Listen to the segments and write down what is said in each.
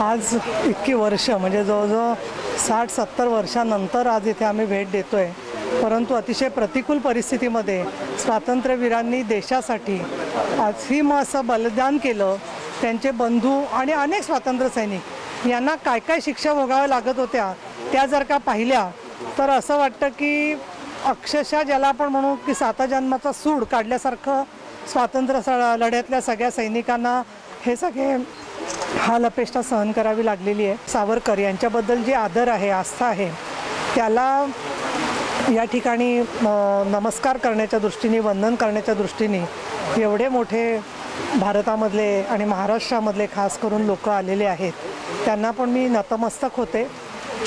आज इतकी वर्ष म्हणजे जवळजवळ साठ सत्तर वर्षानंतर आज इथे आम्ही भेट देतो आहे परंतु अतिशय प्रतिकूल परिस्थितीमध्ये स्वातंत्र्यवीरांनी देशासाठी असीम असं बलिदान केलं. त्यांचे बंधू आणि अनेक स्वातंत्र्य सैनिक यांना काय काय शिक्षा भोगाव्या लागत होत्या त्या जर का पाहिल्या तर असं वाटतं की अक्षरशः ज्याला आपण म्हणू की साता जन्माचा सूड काढल्यासारखं स्वातंत्र्य लढ्यातल्या सगळ्या सैनिकांना हे सगळे हाल अपेष्टा सहन करावी लागलेली आहे. सावरकर यांच्याबद्दल जी आदर आहे आस्था आहे त्याला या ठिकाणी नमस्कार करण्याच्या दृष्टीने वंदन करण्याच्या दृष्टीने एवढे मोठे भारतामधले आणि महाराष्ट्रामधले खास करून लोक आलेले आहेत. त्यांना पण मी नतमस्तक होते.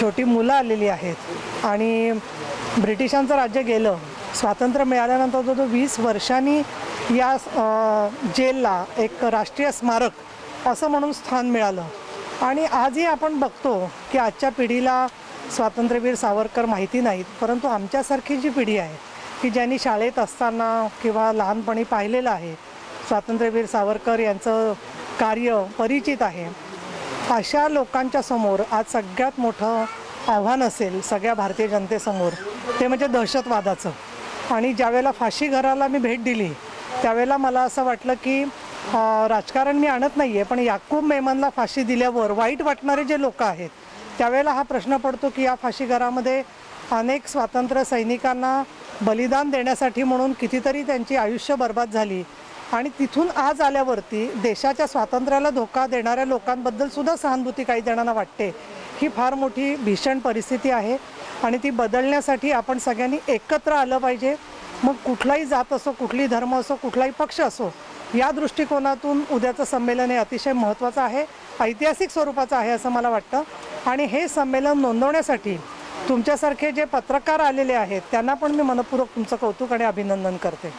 छोटी मुलं आलेली आहेत. आणि ब्रिटिशांचं राज्य गेलं स्वातंत्र्य मिळाल्यानंतर जो जो वीस वर्षांनी या जेलला एक राष्ट्रीय स्मारक असं म्हणून स्थान मिळालं. आणि आजही आपण बघतो की आजच्या पिढीला स्वातंत्र्यवीर सावरकर माहिती नाहीत परंतु आमच्यासारखी जी पिढी आहे की ज्यांनी शाळेत असताना किंवा लहानपणी पाहिलेलं आहे स्वातंत्र्यवीर सावरकर यांचं कार्य परिचित आहे अशा लोकांच्या समोर आज सगळ्यात मोठं आव्हान असेल सगळ्या भारतीय जनतेसमोर ते म्हणजे दहशतवादाचं. आणि ज्यावेळेला फाशी घराला मी भेट दिली त्यावेळेला मला असं वाटलं की राजकारण मी आणत नाही आहे पण याकूब मेमनला फाशी दिल्यावर वाईट वाटणारे जे लोक आहेत त्यावेळेला हा प्रश्न पडतो की या फाशीघरामध्ये अनेक स्वातंत्र्य सैनिकांना बलिदान देण्यासाठी म्हणून कितीतरी त्यांची आयुष्य बर्बाद झाली. आणि तिथून आज आल्यावरती देशाच्या स्वातंत्र्याला धोका देणाऱ्या लोकांबद्दल सुद्धा सहानुभूती काही जणांना वाटते. ही फार मोठी भीषण परिस्थिती आहे आणि ती बदलण्यासाठी आपण सगळ्यांनी एकत्र आलं पाहिजे. मग कुठलाही जात असो कुठलाही धर्म असो कुठलाही पक्ष असो या दृष्टिकोनातून उद्याचं संमेलन हे अतिशय महत्त्वाचं आहे ऐतिहासिक स्वरूपाचं आहे असं मला वाटतं. आणि हे संमेलन नोंदवण्यासाठी तुमच्यासारखे जे पत्रकार आलेले आहेत त्यांना पण मी मनपूर्वक तुमचं कौतुक आणि अभिनंदन करते.